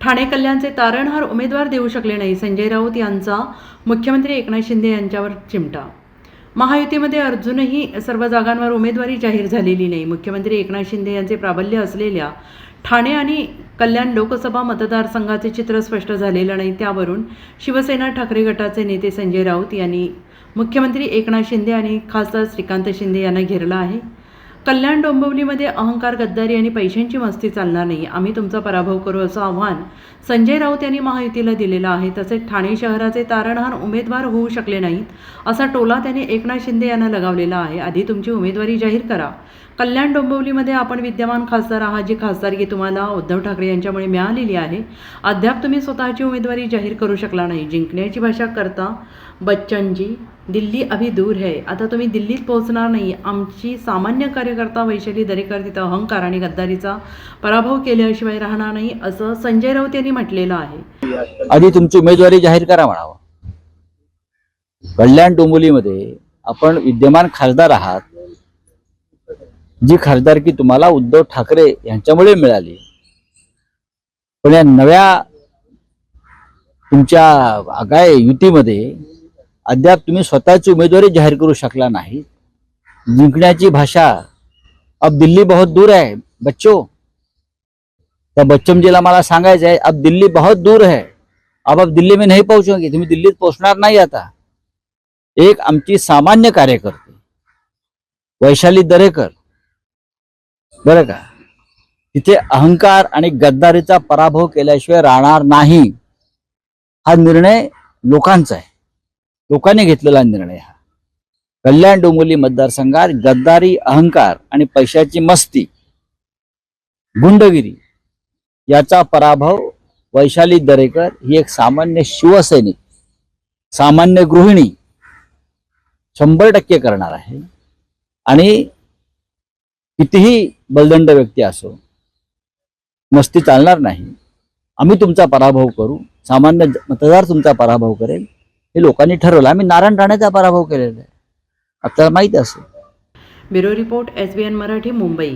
ठाणे कल्याणचे तारणहार उमेदवार देऊ शकले नाही. संजय राऊत यांचा मुख्यमंत्री एकनाथ शिंदे यांच्यावर चिमटा. महायुतीमध्ये अर्जूनही सर्व जागांवर उमेदवारी जाहीर झालेली नाही. मुख्यमंत्री एकनाथ शिंदे यांचे प्राबल्य असलेल्या ठाणे आणि कल्याण लोकसभा मतदारसंघाचे चित्र स्पष्ट झालेलं नाही. त्यावरून शिवसेना ठाकरे गटाचे नेते संजय राऊत यांनी मुख्यमंत्री एकनाथ शिंदे आणि खासदार श्रीकांत शिंदे यांना घेरला आहे. कल्याण डोंबिवलीमध्ये अहंकार गद्दारी आणि पैशांची मस्ती चालणार नाही. आम्ही तुमचा पराभव करू असं आव्हान संजय राऊत यांनी महायुतीला दिलेलं आहे. तसेच ठाणे शहराचे तारणहार उमेदवार होऊ शकले नाहीत असा टोला त्यांनी एकनाथ शिंदे यांना लगावलेला आहे. आधी तुमची उमेदवारी जाहीर करा. कल्याण डोंबिवलीमध्ये आपण विद्यमान खासदार आहात जी खासदारकी तुम्हाला उद्धव ठाकरे यांच्यामुळे मिळालेली आहे. अद्याप तुम्ही स्वतःची उमेदवारी जाहीर करू शकला नाही. जिंकण्याची भाषा करता बच्चनजी दिल्ली अभी दूर है. आता तुम्ही दिल्लीत पोहोचणार नाही. आमची सामान्य कार्य कार्यकर्ता वैशाली दरेकर तिथं अहंकार आणि गद्दारीचा पराभव केल्याशिवाय राहणार नाही असं संजय राऊत यांनी म्हटलेलं आहे. आधी तुमची उमेदवारी जाहीर करा म्हणावं. कल्याण डोंबोलीमध्ये आपण विद्यमान खासदार आहात. जी खासदारकी तुम्हाला उद्धव ठाकरे यांच्यामुळे मिळाली. पण या नव्या तुमच्या आगाय युतीमध्ये अद्याप तुम्ही स्वतःची उमेदवारी जाहीर करू शकला नाही. जिंकण्याची भाषा अब दिल्ली बहुत दूर है बच्चों। त्या बच्चमजीला मला सांगायचं आहे अब दिल्ली बहुत दूर है। अब अब दिल्ली में नहीं पोहोचोगे तुम्ही दिल्लीत पोहोचणार नाही आता। एक आमची सामान्य कार्यकर्ते वैशाली दरेकर बरं का तिथे अहंकार आणि गद्दारीचा पराभव केल्याशिवाय राहणार नाही. हा निर्णय लोकांचा आहे. लोकांनी घेतलेला निर्णय हा. कल्याण डोंबिवली मतदारसंघात गद्दारी अहंकार आणि पैशाची मस्ती गुंडगिरी याचा पराभव वैशाली दरेकर ही एक सामान्य शिवसैनिक सामान्य गृहिणी शंभर टक्के करणार आहे. आणि कितीही बलदंड व्यक्ती असो मस्ती चालणार नाही. आम्ही तुमचा पराभव करू. सामान्य मतदार तुमचा पराभव करेल. हे लोकांनी ठरवलं. आम्ही नारायण राणेचा पराभव केलेला आहे. आपल्याला माहिती असेल. Bureau report S B N Marathi Mumbai.